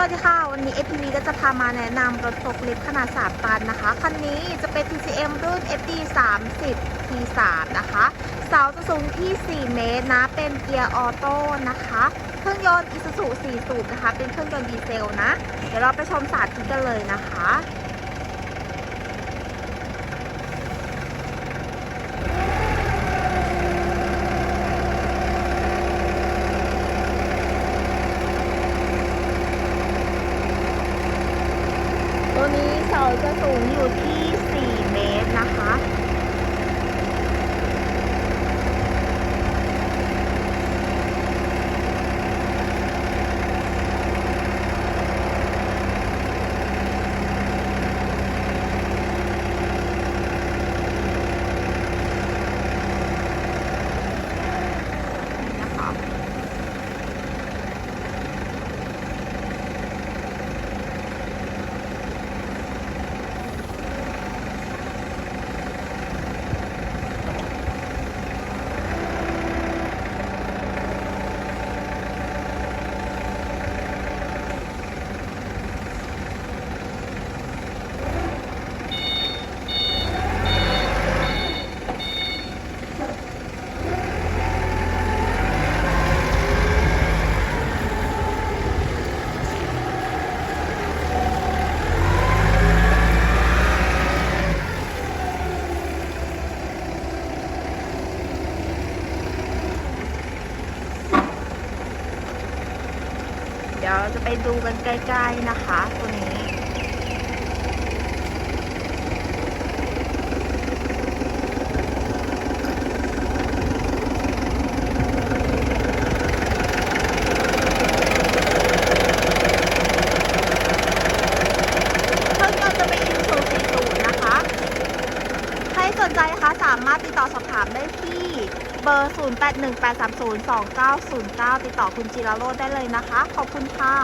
วัสดีค่ะ วันนี้ FPV ก็จะพามาแนะนำรถตกลิฟขนาด 3 ตันนะคะ คันนี้จะเป็น TCM รุ่น FD 3 0 T3 นะคะ เสาจะสูงที่ 4 เมตรนะ เป็นเกียร์ออโต้นะคะ เครื่องยนต์ Isuzu 4สูบนะคะ เป็นเครื่องยนต์ดีเซลนะ เดี๋ยวเราไปชมสาธิตกันเลยนะคะ ตัวนี้เสา จะสูงอยู่ที่ 4 เมตรนะคะ เดี๋ยวจะไปดูกันใกล้ๆนะคะ ตัวนี้เครื่งยนต์จะเป็น Isuzu 40นะคะใครสนใจคะสามารถติดต่อสอบถามได้ที่ เบอร์ 0818302909 ติดต่อคุณจิรโรจน์ได้เลยนะคะ ขอบคุณค่ะ